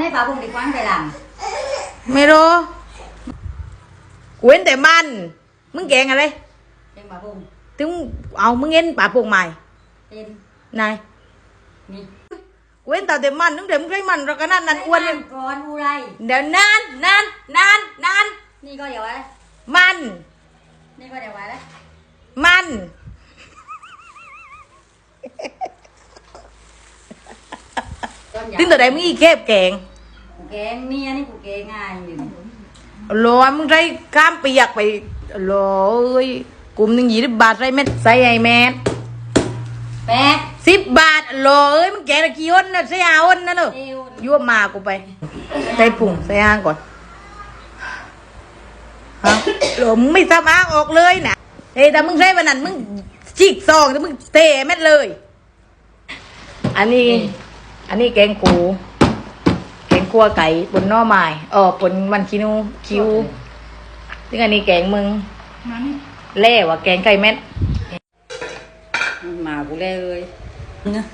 ให้ปลาบุ้งดีกว่าไปหลังไม่รู้กูเห็นแต่มันมึงแกงอะไรเป็นปลาบุ้งถึงเอามึงเห็นป่าพวงใหม่ เป็น นาย นี่ กูเห็นแต่แต่มันนึกแต่มึงใช้มันเราก็นั่นนั่นอ้วนเลยก่อนอูไรเดี๋ยวนานนานนานนานนี่ก็เดี๋ยวไว้มันนี่ก็เดี๋ยวไว้แล้วมันติ้งตัวใดมึงอีเก็บแกงกูแกงเมียนี่กูแกงง่ายอยู่นี่โลมึงใช้ข้ามเปียกไปโลเอ้ยกลุ่มหนึ่งยี่สิบบาทใส่เม็ดใส่ไอแมนแป๊กสิบบาทโลเอ้ยมึงแกงละกี่อ้นนะใส่อาอ้นนะเนอะเอวยั่วมากูไปใส่ปุ่งใส่อ่างก่อนฮะโหลมึงไม่ทำอ่างออกเลยนะเฮ้ยแต่มึงใช้วันนั้นมึงฉีกซองแต่มึงเตะเม็ดเลย อันนี้ อันนี้แกงกู แกงคั่วไก่บนหน่อไม้เออบนมันคินูคิวซึ่งอันนี้แกงมึงเล่ว่ะแกงไก่เม็ด มากูเลยนะ